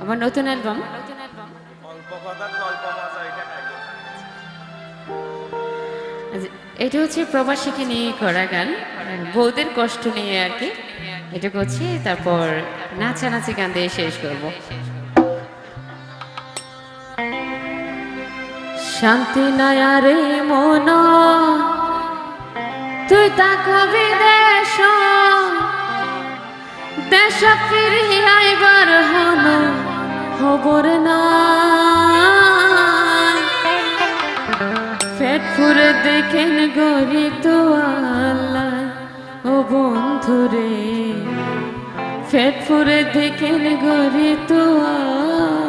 আমার নতুন অ্যালবাম এটা? আচ্ছা, এটা হচ্ছে প্রবাসীকে নিয়ে করা গান। বৌদের কষ্ট নিয়ে আর কি। এটা করছি তারপর নাচানাচি গান দিয়ে শেষ করব। শান্তি নয়ারে মন। তুই তাকাবি দেশ। দেশ ফিরি আইবার হন খবর না ফেট দেখেন গরি তো আল্লাহ। ও বন্ধুরে পেট ফুরে দেখেন গরি তো আল্লাহ।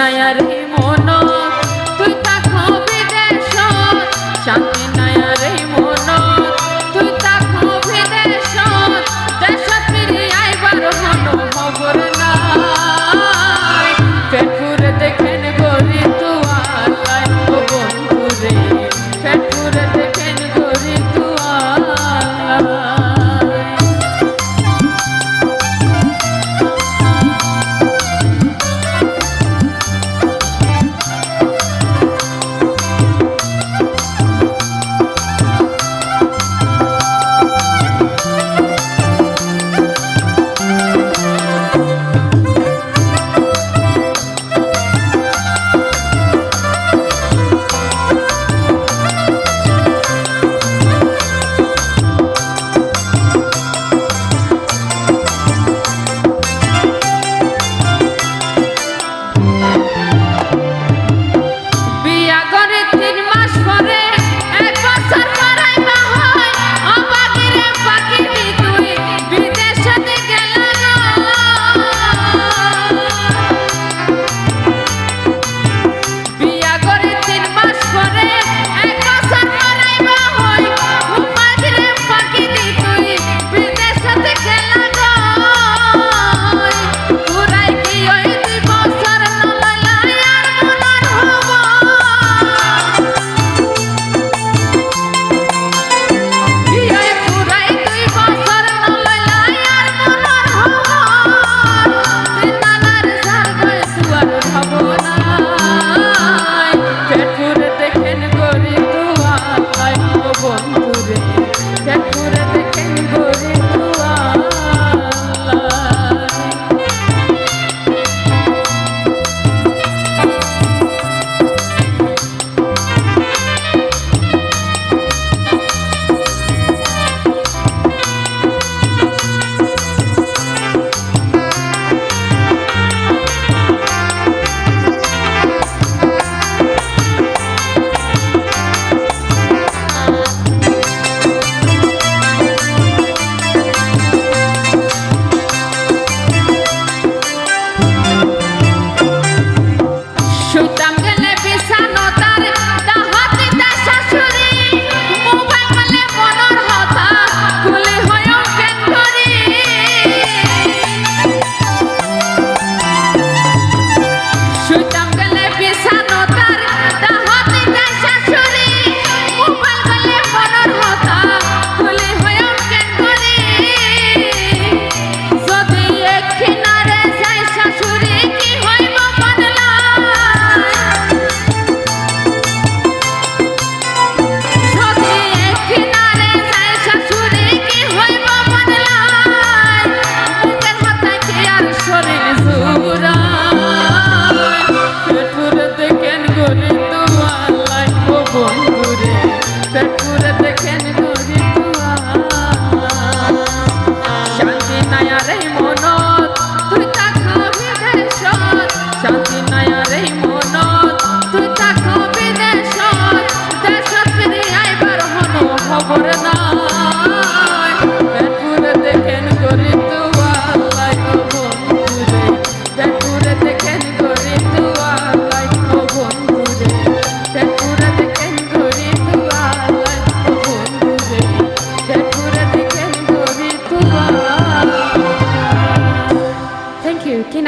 নায়ার মন তুই তাকো বিদেশ শান্তি নায়ার মন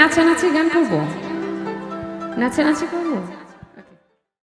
নাচানাচি গান করব? নাচানাচি করব?